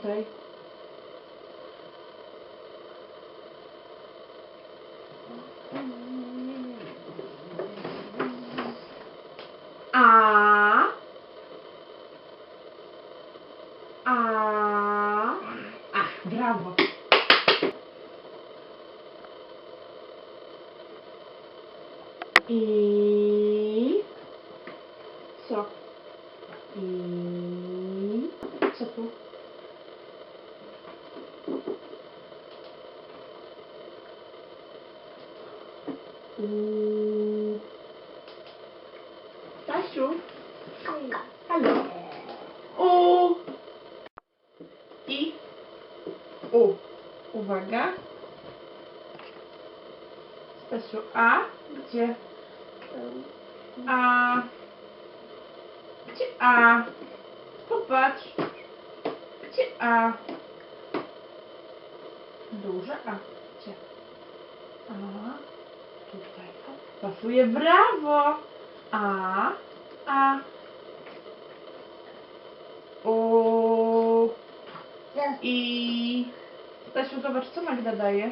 tutaj. A. A. Ach, brawo. I. Co? I. Co tu? U. Stasiu? Halo? U. I. U. Uwaga. Stasiu, A. Gdzie? A. Gdzie A? Popatrz. Gdzie A? Duże A. Gdzie? A. Tutaj. Pasuje. Brawo. A. A. I. Stasiu, zobacz, co Magda daje.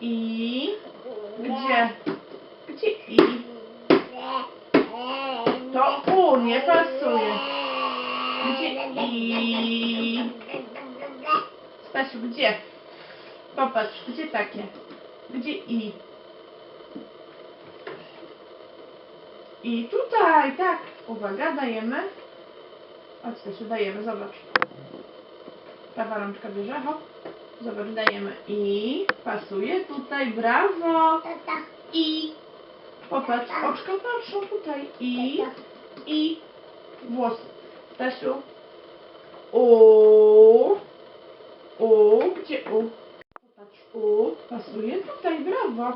I. Gdzie? Gdzie I? To U nie pasuje. Gdzie I? Stasiu, gdzie? Popatrz, gdzie takie? Gdzie I? I tutaj, tak. Uwaga, dajemy. Chodź, Stasiu, dajemy, zobacz. Prawa rączka bierze, hop. Zobacz, dajemy. I pasuje tutaj, brawo. I. Popatrz, oczka patrzą tutaj. I. I. Włos. Stasiu. U. U. Gdzie U? Popatrz. U. Pasuje tutaj. Brawo.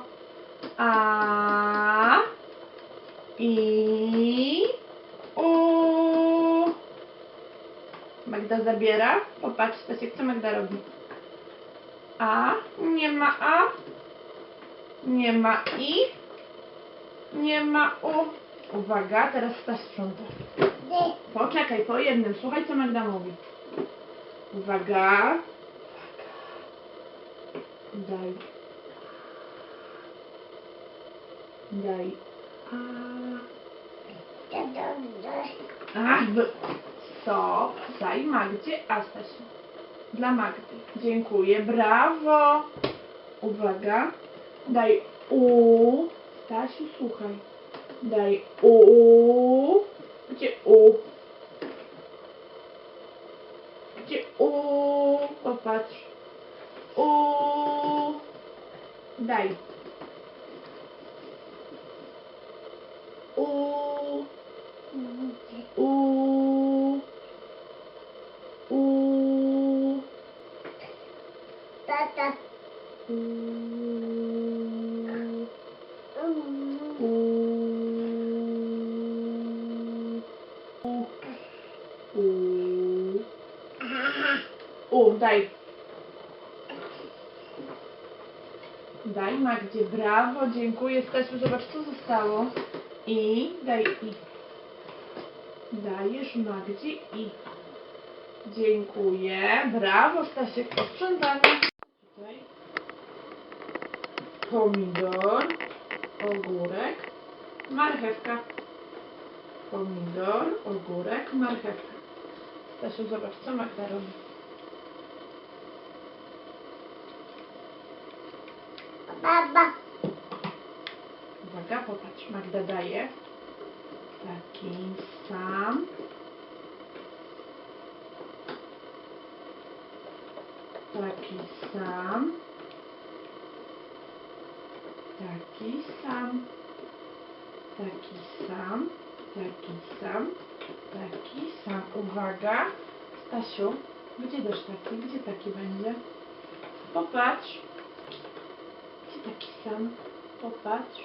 A. I. U. Magda zabiera. Popatrz, Stasiek, co Magda robi? A. Nie ma A. Nie ma I. Nie ma U. Uwaga, teraz Staś sprząta. Poczekaj, po jednym. Słuchaj, co Magda mówi. Uwaga. Daj. Daj. A. Ach, stop. Daj Magdzie, a Stasiu. Dla Magdy. Dziękuję. Brawo. Uwaga. Daj U. Stasiu, słuchaj. Daj U. Gdzie U? Gdzie U? Popatrz. U. Daj. U. U. U. U. U. U. daj. Daj Magdzie, brawo, dziękuję Stasiu, zobacz co zostało. I, daj i. Dajesz Magdzie i. Dziękuję, brawo Stasiek, posprzątane. Tutaj. Pomidor, ogórek, marchewka. Pomidor, ogórek, marchewka. Stasiu, zobacz, co Magda robi. Uwaga, popatrz, Magda daje taki sam. Taki sam. Taki sam. Taki sam. Taki sam. Taki sam. Uwaga. Stasiu, gdzie dasz taki? Gdzie taki będzie? Popatrz. Taki sam? Popatrz.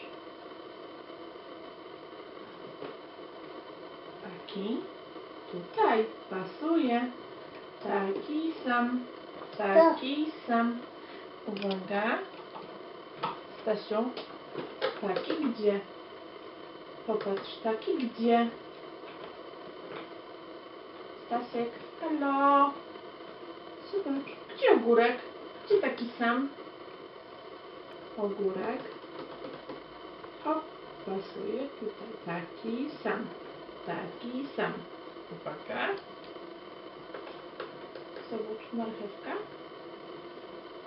Taki. Tutaj pasuje. Taki sam. Taki sam. Uwaga. Stasiu. Taki gdzie? Popatrz, taki gdzie? Stasiek, halo. Zobacz, gdzie ogórek? Gdzie taki sam? Ogórek. Hop, pasuje tutaj. Taki sam. Taki sam. Uwaga. Zobacz, marchewka.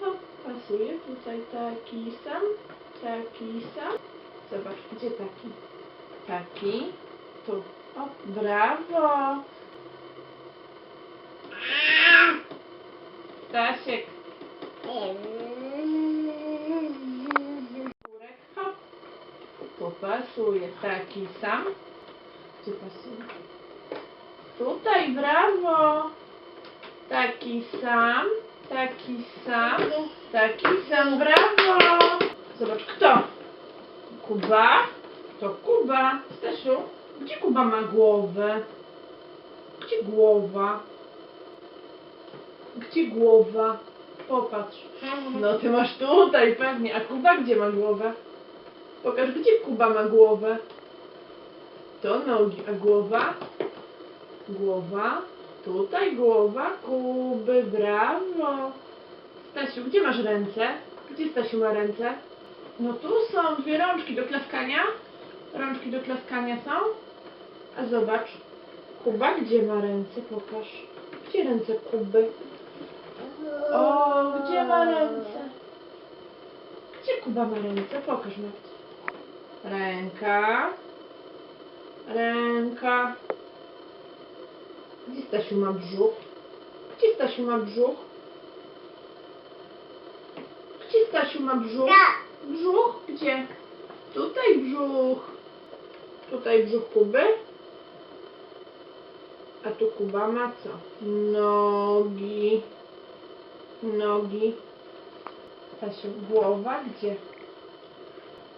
Hop, pasuje tutaj taki sam. Taki sam. Zobacz, gdzie taki? Taki. Tu. O, brawo! Stasiek. Górek, hop. Tu pasuje taki sam. Gdzie pasuje? Tutaj, brawo. Taki sam. Taki sam. Taki sam, brawo. Zobacz, kto? Kuba? To Kuba. Stasiu, gdzie Kuba ma głowę? Gdzie głowa? Gdzie głowa? Popatrz. No ty masz tutaj pewnie. A Kuba gdzie ma głowę? Pokaż, gdzie Kuba ma głowę. To nogi, a głowa? Głowa. Tutaj głowa Kuby, brawo. Stasiu, gdzie masz ręce? Gdzie Stasiu ma ręce? No tu są dwie rączki do klaskania. Rączki do klaskania są. A zobacz. Kuba gdzie ma ręce? Pokaż. Gdzie ręce Kuby? O, gdzie ma ręce? Gdzie Kuba ma ręce? Pokaż mi. Ręka. Ręka. Gdzie Stasiu ma brzuch? Gdzie Stasiu ma brzuch? Gdzie Stasiu ma brzuch? Brzuch? Gdzie? Tutaj brzuch. Tutaj brzuch Kuby. A tu Kuba ma co? Nogi. Nogi. Stasiu, głowa gdzie?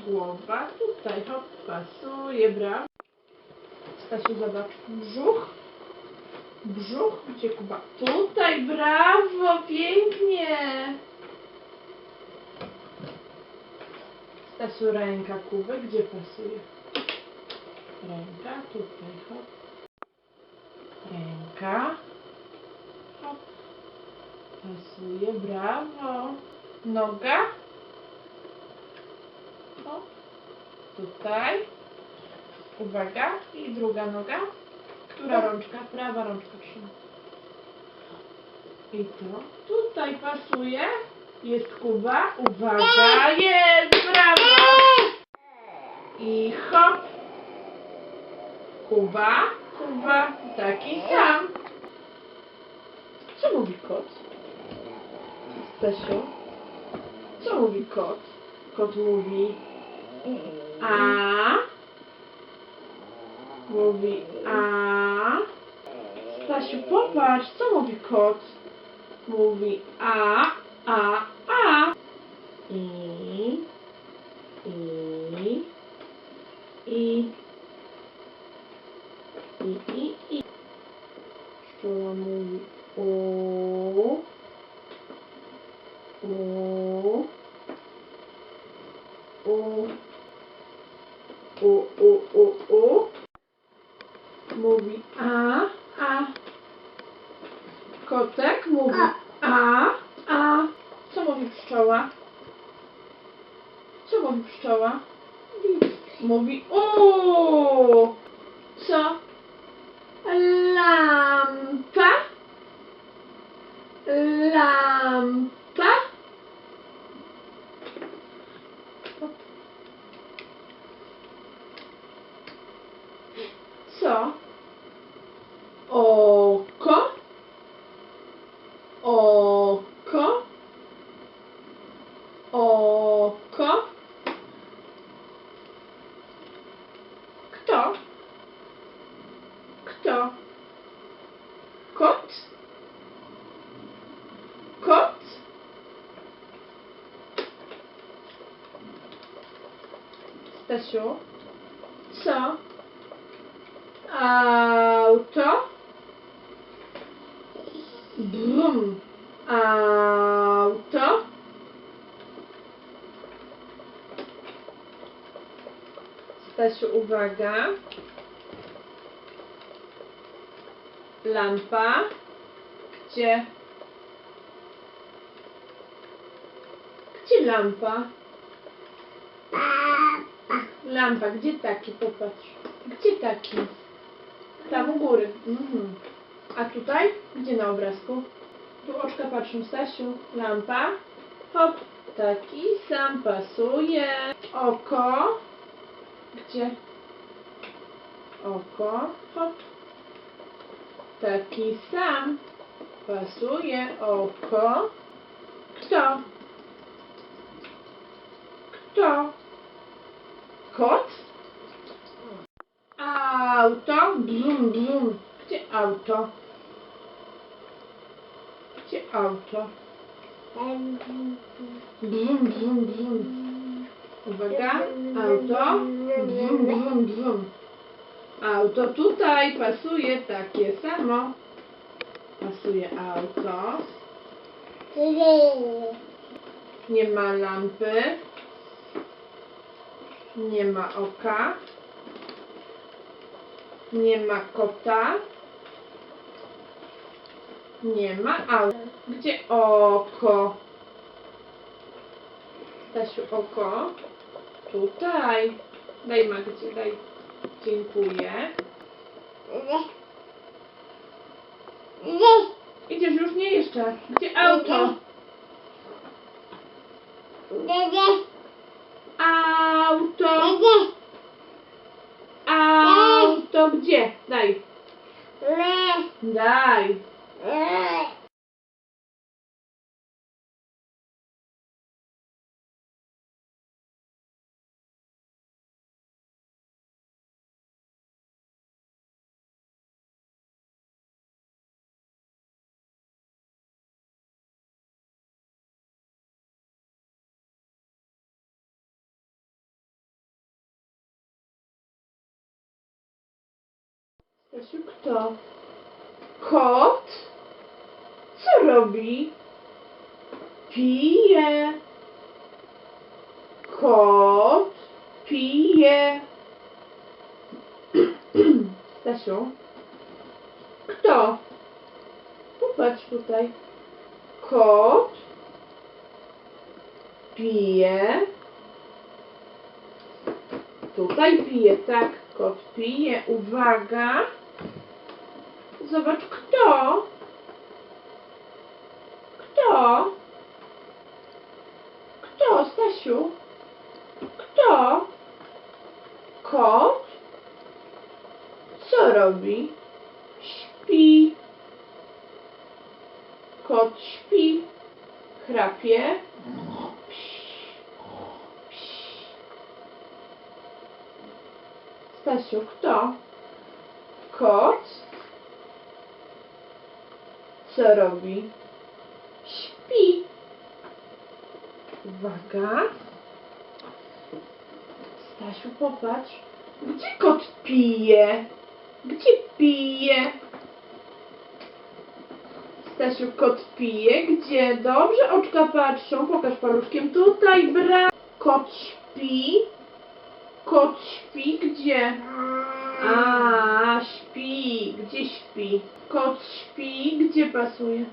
Głowa tutaj, hop, pasuje, brawo. Stasiu, zobacz, brzuch. Brzuch, gdzie Kuba? Tutaj, brawo, pięknie. Stasiu, ręka Kuby, gdzie pasuje? Ręka, tutaj, hop. Ręka. Hop. Pasuje, brawo. Noga. Hop. Tutaj. Uwaga. I druga noga. Która rączka? Prawa rączka trzyma. I to. Tutaj pasuje. Jest Kuba. Uwaga. Jest. Brawo. I hop. Kuba. Kuba. Taki sam. Co mówi kot? Stasiu? Co mówi kot? Kot mówi a. Mówi a. Stasiu, popatrz, co mówi kot? Mówi a, a, a. I, i, i, i, i, i. Pszczoła mówi o, o, o, o, o, o. Mówi a, a. Kotek mówi a, a. Co mówi pszczoła? Co mówi pszczoła? Stasiu? Co? Auto? Brum. Auto? Stasiu, uwaga. Lampa. Gdzie? Gdzie lampa? Lampa, gdzie taki? Popatrz. Gdzie taki? Tam u góry. Mhm. A tutaj? Gdzie na obrazku? Tu oczka patrzą, Stasiu. Lampa. Hop. Taki sam pasuje. Oko. Gdzie? Oko. Hop. Taki sam pasuje. Oko. Kto? Kto? Kot? Auto? Brum, brum. Gdzie auto? Gdzie auto? Brum, brum, brum. Uwaga, auto. Brum, brum, brum. Auto tutaj pasuje takie samo. Pasuje auto. Nie ma lampy. Nie ma oka. Nie ma kota. Nie ma auta. Gdzie oko? Stasiu, oko. Tutaj. Daj Magdzie, daj. Dziękuję. Idziesz już nie jeszcze. Gdzie auto? Auto. Auto gdzie? Daj. Daj. Stasiu, kto? Kot? Co robi? Pije. Kot pije. Stasiu? Kto? Popatrz tutaj. Kot pije. Tutaj pije, tak. Kot pije. Uwaga. Zobacz, kto? Kto? Kto, Stasiu? Kto? Kot? Co robi? Śpi. Kot śpi. Chrapie. Stasiu, kto? Kot? Co robi? Śpi. Uwaga. Stasiu, popatrz. Gdzie kot pije? Gdzie pije? Stasiu, kot pije. Gdzie? Dobrze, oczka patrzą. Pokaż paluszkiem. Tutaj, bra. Kot śpi. Kot śpi. Gdzie? A, śpi. Gdzie śpi? Kot śpi. Gdzie pasuje?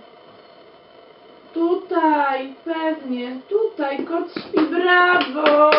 Tutaj, pewnie. Tutaj kot śpi. Brawo!